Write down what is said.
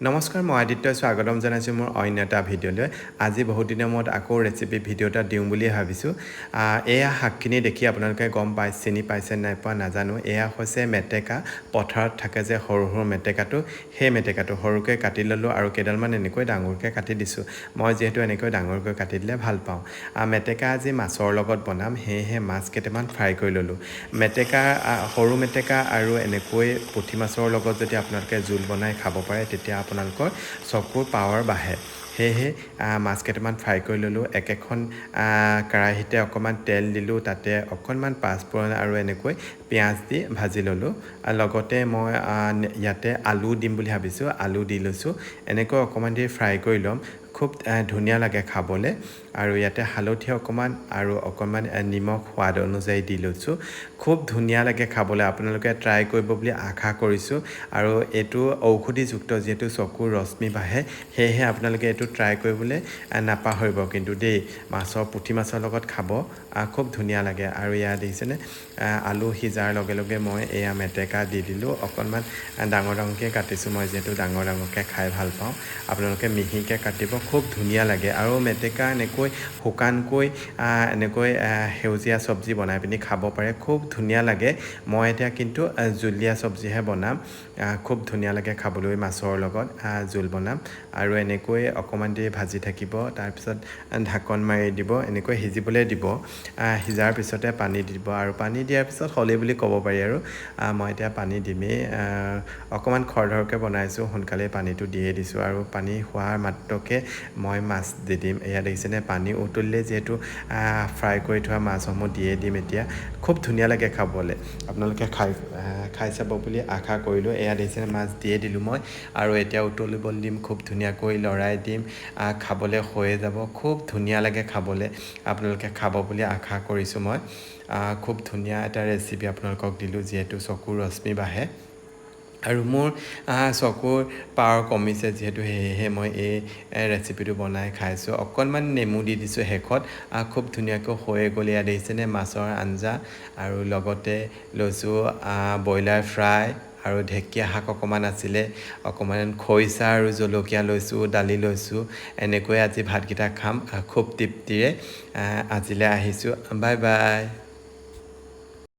নমস্কাৰ, মই আদিত্যই স্বাগতম জনাইছোঁ মোৰ অন্য এটা ভিডিঅ'লৈ। আজি বহুত দিনৰ মূৰত আকৌ ৰেচিপি ভিডিঅ' এটা দিওঁ বুলিয়ে ভাবিছোঁ। এয়া শাকখিনি দেখি আপোনালোকে গম পাই, চিনি পাইছে নাই পোৱা নাজানো। এয়া হৈছে মেটেকা। পথাৰত থাকে যে সৰু সৰু মেটেকাটো, সেই মেটেকাটো সৰুকৈ কাটি ল'লোঁ আৰু কেইডালমান এনেকৈ ডাঙৰকৈ কাটি দিছোঁ। মই যিহেতু এনেকৈ ডাঙৰকৈ কাটি দিলে ভালো পাওঁ। মেটেকা আজি মাছৰ লগত বনাম, সেয়েহে মাছ কেইটামান ফ্ৰাই কৰি ল'লোঁ। মেটেকা সৰু মেটেকা আৰু এনেকৈ পুঠি মাছৰ লগত যদি আপোনালোকে জোল বনাই খাব পাৰে, তেতিয়া আপোনালোকৰ চকুৰ পাৱাৰ বাঢ়ে। সেয়েহে মাছ কেইটামান ফ্ৰাই কৰি ল'লোঁ। একেখন কেৰাহীতে অকণমান তেল দিলোঁ। তাতে অকণমান পাঁচফোৰণ আৰু এনেকৈ পিঁয়াজ দি ভাজি ল'লোঁ। লগতে মই ইয়াতে আলু দিম বুলি ভাবিছোঁ। আলু দি লৈছোঁ। এনেকৈ অকণমান দেৰি ফ্ৰাই কৰি ল'ম। খুব ধুনীয়া লাগে খাবলৈ। আৰু ইয়াতে হালধি অকণমান আৰু অকণমান নিমখ সোৱাদ অনুযায়ী দি লৈছোঁ। খুব ধুনীয়া লাগে খাবলৈ আপোনালোকে ট্ৰাই কৰিব বুলি আশা কৰিছোঁ। আৰু এইটো ঔষধিযুক্ত যিহেতু চকুৰ ৰশ্মি বাঢ়ে সেয়েহে আপোনালোকে এইটো ট্ৰাই কৰিবলৈ নাপাহৰিব। কিন্তু দেই মাছৰ পুঠি মাছৰ লগত খাব খুব ধুনীয়া লাগে। আৰু ইয়াত দেখিছেনে আলু সিজাৰ লগে লগে মই এয়া মেটেকা দি দিলোঁ। অকণমান ডাঙৰ ডাঙৰকৈ কাটিছোঁ। মই যিহেতু ডাঙৰ ডাঙৰকৈ খাই ভাল পাওঁ। আপোনালোকে মিহিকৈ কাটিব খুব ধুনীয়া লাগে। আৰু মেটেকা এনেকৈ শুকানকৈ এনেকৈ সেউজীয়া চব্জি বনাই পিনি খাব পাৰে। খুব ধুনীয়া লাগে। মই এতিয়া কিন্তু জুলীয়া চব্জিহে বনাম। খুব ধুনীয়া লাগে খাবলৈ মাছৰ লগত জোল বনাম। আৰু এনেকৈ অকণমান দেৰি ভাজি থাকিব তাৰপিছত ঢাকন মাৰি দিব এনেকৈ সিজিবলৈ দিব। সিজাৰ পিছতে পানী দিব। আৰু পানী দিয়াৰ পিছত হ'লেই বুলি ক'ব পাৰি আৰু। মই এতিয়া পানী দিমেই। অকণমান খৰধৰকৈ বনাইছোঁ সোনকালে পানীটো দিয়ে দিছোঁ। আৰু পানী হোৱাৰ মাত্ৰকে মই মাছ দি দিম। এয়া দেখিছেনে পানী উতলিলে যিহেতু ফ্ৰাই কৰি থোৱা মাছসমূহ দিয়ে দিম এতিয়া। খুব ধুনীয়া লাগে খাবলৈ। আপোনালোকে খাই খাই চাব বুলি আশা কৰিলোঁ। এয়া দেখিছেনে মাছ দিয়ে দিলোঁ মই। আৰু এতিয়া উতলিবলৈ দিম খুব ধুনীয়াকৈ লৰাই দিম। খাবলৈ হৈয়ে যাব। খুব ধুনীয়া লাগে খাবলৈ। আপোনালোকে খাব বুলি আশা কৰিছোঁ মই। খুব ধুনীয়া এটা ৰেচিপি আপোনালোকক দিলোঁ যিহেতু চকুৰ ৰশ্মি বাঢ়ে। আৰু মোৰ চকুৰ পাৱাৰ কমিছে যিহেতু সেয়েহে মই এই ৰেচিপিটো বনাই খাইছোঁ। অকণমান নেমু দি দিছোঁ শেষত। খুব ধুনীয়াকৈ হৈয়ে গ'ল ইয়াত। দেখিছেনে? মাছৰ আঞ্জা আৰু লগতে লৈছোঁ ব্ৰইলাৰ ফ্ৰাই আৰু ঢেকীয়া শাক অকণমান আছিলে। অকণমান খৰিচা আৰু জলকীয়া লৈছোঁ দালি লৈছোঁ। এনেকৈ আজি ভাতকেইটা খাম। খুব তৃপ্তিৰে আজিলৈ আহিছোঁ। Bye bye.